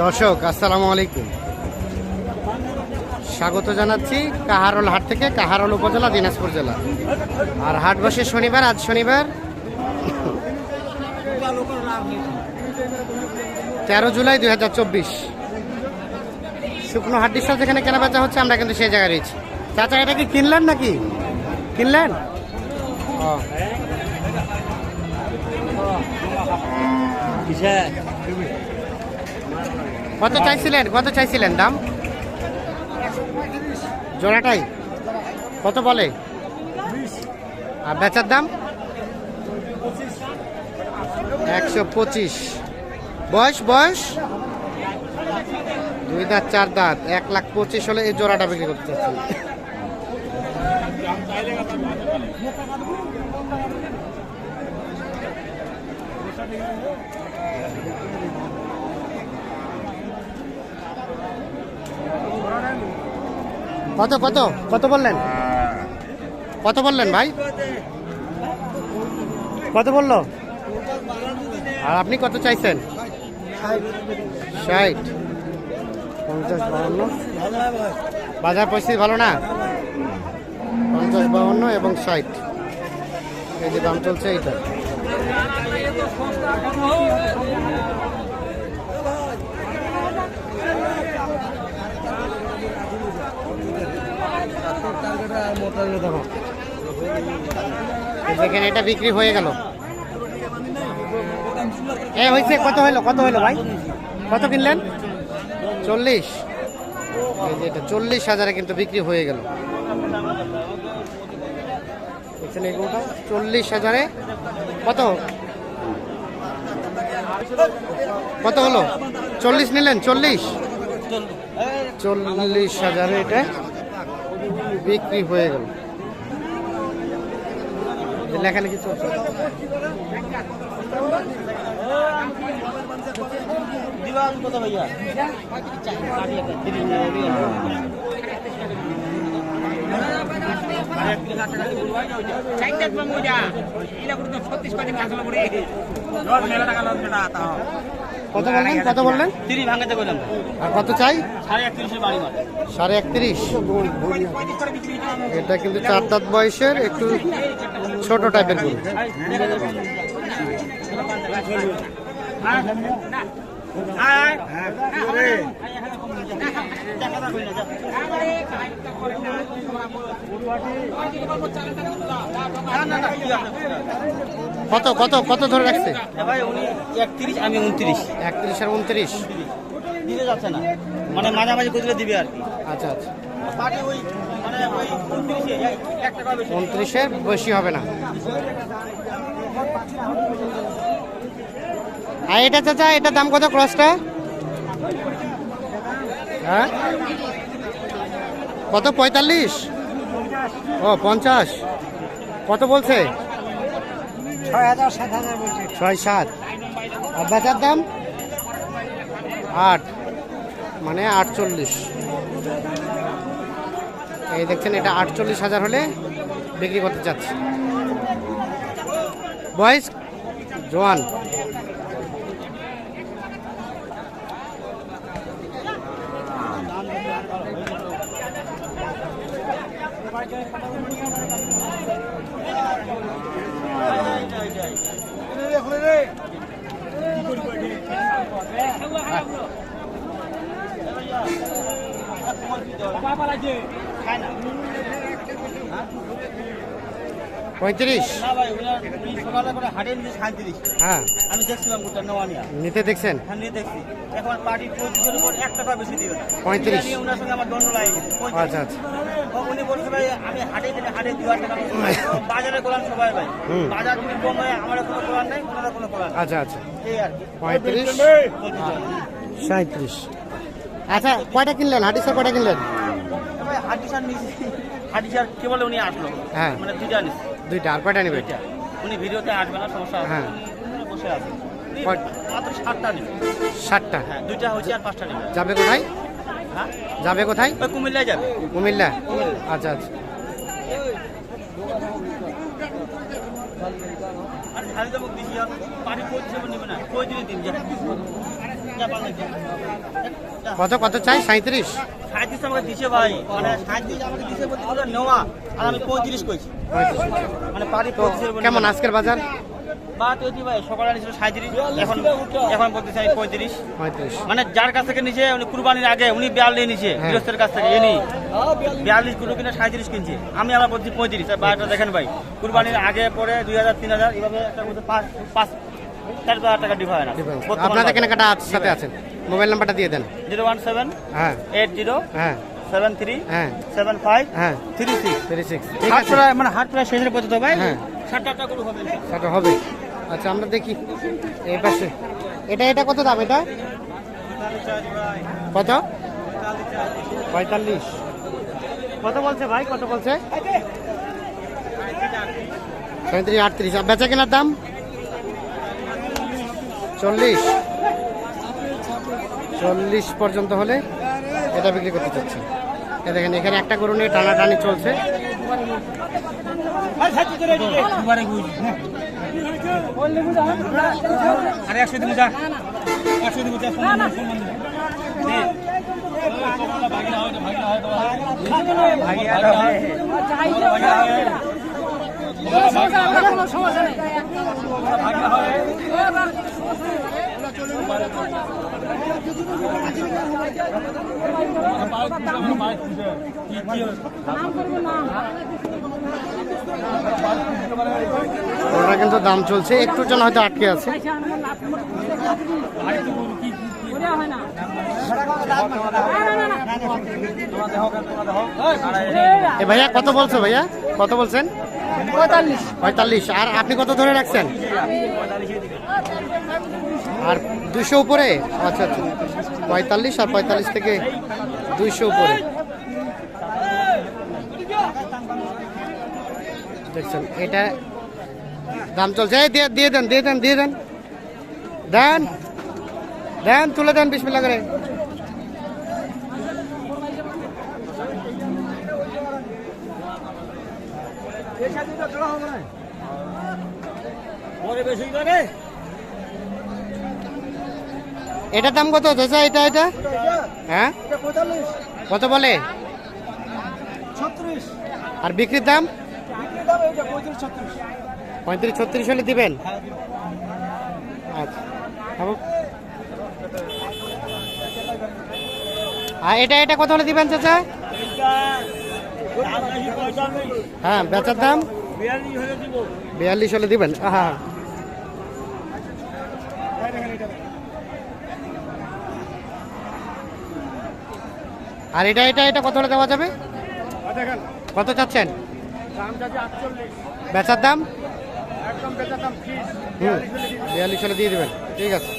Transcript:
দর্শক, আসসালামু আলাইকুম। স্বাগত জানাচ্ছি কাহারোল হাট থেকে, কাহারোল উপজেলা, দিনাজপুর জেলা। আর হাট বসে শনিবার, আজ শনিবার। তেরো জুলাই দুই হাজার চব্বিশ। শুকনো হাড্ডির সাথে যেখানে কেনা বেচা হচ্ছে, আমরা কিন্তু সেই জায়গায় রয়েছি। চাচা, এটা কি কিনলেন নাকি? কিনলেন? ও। কত চাইছিলেন? কত চাইছিলেন? দাম? জোড়াটাই? কত বলে? আর বেচার দাম? একশো পঁচিশ। বয়স বয়স? দুই দাঁত, চার দাঁত। এক লাখ পঁচিশ হলে এই জোড়াটা বিক্রি করতে চাচ্ছি। কত কত কত বললেন? কত বললেন ভাই? কত বলল? আর আপনি কত চাইছেন? ষাট। পঞ্চাশ বাউন্ন। বাজার পরিস্থিতি ভালো না? পঞ্চাশ বাউন্ন এবং ষাট। এই যে দাম চলছে এইটা। যেখানে এটা বিক্রি হয়ে গেল। এ, হয়েছে, কত হইল কত হইল ভাই? কত কিনলেন? চল্লিশ। এটা চল্লিশ হাজারে কিন্তু বিক্রি হয়ে গেল। চল্লিশ হাজারে। কত? কত হলো? চল্লিশ নিলেন, চল্লিশ? চল্লিশ হাজারে এটা। বিক্রি হয়ে গেল। লেখালেখি চলছে? দিবান কত ভাইয়া? কত বললেন? কত বললেন? তিরিশ ভাঙাতে করলাম আর কত চাই? সাড়ে বাড়ি সাড়ে একত্রিশ। এটা কিন্তু চার দাঁত বয়সের একটু ছোট টাইপের গরু। কত কত কত ধরে রাখছে? ভাই উনি একত্রিশ আমি উনত্রিশ। একত্রিশ আর উনত্রিশ? দিতে যাচ্ছে না। মানে মাঝামাঝি করলে দিবে আর কি। আচ্ছা আচ্ছা। মানে উনত্রিশের বেশি হবে না। আর এটা চাচা এটার দাম কত ক্রসটা? হ্যাঁ? কত? পঁয়তাল্লিশ? ও পঞ্চাশ। কত বলছে? ছয় হাজার সাত হাজার বলছে। ছয় সাত। আর বেচার দাম? আট। মানে আটচল্লিশ। এই দেখছেন এটা আটচল্লিশ হাজার হলে বিক্রি করতে চাচ্ছি। বয়স? জোয়ান। পঁয়ত্রিশ। হাটে হ্যাঁ। আমি দেখছিলাম নিতে দেখছেন? হ্যাঁ এখন পার্টি এক টাকা বেশি দিবে পঁয়ত্রিশ। ওনার সঙ্গে আমার লাগে আচ্ছা আচ্ছা। উনি বলছে ভাই আমি হাটে দিলে হাটে দুয়ার টাকা বাজারে সবাই ভাই। বাজার যদি কম হয় আমার কোনো কোলান নেই ওনারা কোনো কোলান আচ্ছা আচ্ছা। এই আর কি। পঁয়ত্রিশ। পঁয়ত্রিশ। সাঁত্রিশ আচ্ছা কয়টা কিনলেন? হাটিসা কয়টা কিনলেন? ভাই হাডিসার নিয়েছি। হাডিসার কে বলে উনি আসলো? হ্যাঁ। মানে দুইটা নিয়েছি। দুইটা আর কয়টা নেবে। উনি ভিডিওতে আসবে না সমস্যা হ্যাঁ। বসে আছে। মাত্র সাতটা নেবে। ষাটটা হ্যাঁ দুইটা হচ্ছে আর পাঁচটা নেবে। যাবে কোথায়? হ্যাঁ? যাবে কোথায়? ওই কুমিল্লায় যাবে। কুমিল্লা? আচ্ছা আচ্ছা। কত কত চাই? সাঁত্রিশ সাঁত্রিশ আমাকে দিছে ভাই। মানে সাঁত্রিশ আমাকে দিছে বলতে নেওয়া। আর আমি পঁয়ত্রিশ কইছি। মানে কেমন আজকের বাজার? মানে যার কাছ থেকে নিছে উনি কুরবানির আগে উনি বিয়াল্লিশ হ্যাঁ। গৃহস্থের কাছ থেকে এনি বিয়াল্লিশ কিলো কিনে সাঁত্রিশ কিনছে। আমি আবার বলছি পঁয়ত্রিশ। আর বারোটা দেখেন ভাই কুরবানির আগে পরে দুই হাজার তিন হাজার এইভাবে একটা পাঁচ চার হাজার টাকা আপনাদের কেনাকাটা সাথে আছেন। মোবাইল নাম্বারটা দিয়ে দেন। জিরো ওয়ান সেভেন হ্যাঁ। এইট জিরো হ্যাঁ। সেভেন থ্রি হ্যাঁ। সেভেন ফাইভ হ্যাঁ। থ্রি সিক্স থ্রি সিক্স মানে হাট প্রায় শেষের পর্যন্ত ভাই। হ্যাঁ। ষাট টাকা করে হবে। আচ্ছা আমরা দেখি। এই পাশে। এটা এটা কত দাম এটা? কত? পঁয়তাল্লিশ। কত বলছে ভাই? কত বলছে? পঁয়ত্রিশ আটত্রিশ। আর বেচা কেনার দাম? চল্লিশ। চল্লিশ পর্যন্ত হলে এটা বিক্রি করতে চাচ্ছে। দেখেন এখানে একটা গরু নিয়ে টানাটানি চলছে। দিন যা। কোনো সমস্যা নেই ওটা কিন্তু দাম চলছে, একটুর জন্য হয়তো আটকে আছে। ভাইয়া, কত বলছো ভাইয়া? কত বলছেন? পঁয়তাল্লিশ। পঁয়তাল্লিশ। আর আপনি কত ধরে রাখছেন? আর দুইশো উপরে? আচ্ছা আচ্ছা। পঁয়তাল্লিশ আর পঁয়তাল্লিশ থেকে দুইশো উপরে। দেখছেন, এটা দাম চলছে। দিয়ে দিয়ে দেন দিয়ে দেন দিয়ে দেন। দেন দেন, তুলে দেন বিসমিল্লা করে। এটার দাম কত চাচা এটা এটা? হ্যাঁ? কত বলে? আর বিক্রির দাম? পঁয়ত্রিশ ছত্রিশ। হলে দিবেন? আচ্ছা। ভাবো। আর এটা এটা কত হলে দিবেন চাচা? হ্যাঁ বেচার দাম? বিয়াল্লিশ হলে দিবেন। হ্যাঁ আর এটা এটা এটা কত হলে দেওয়া যাবে? কত চাচ্ছেন? বেচার দাম? হুম বিয়াল্লিশ হলে দিয়ে দেবেন। ঠিক আছে।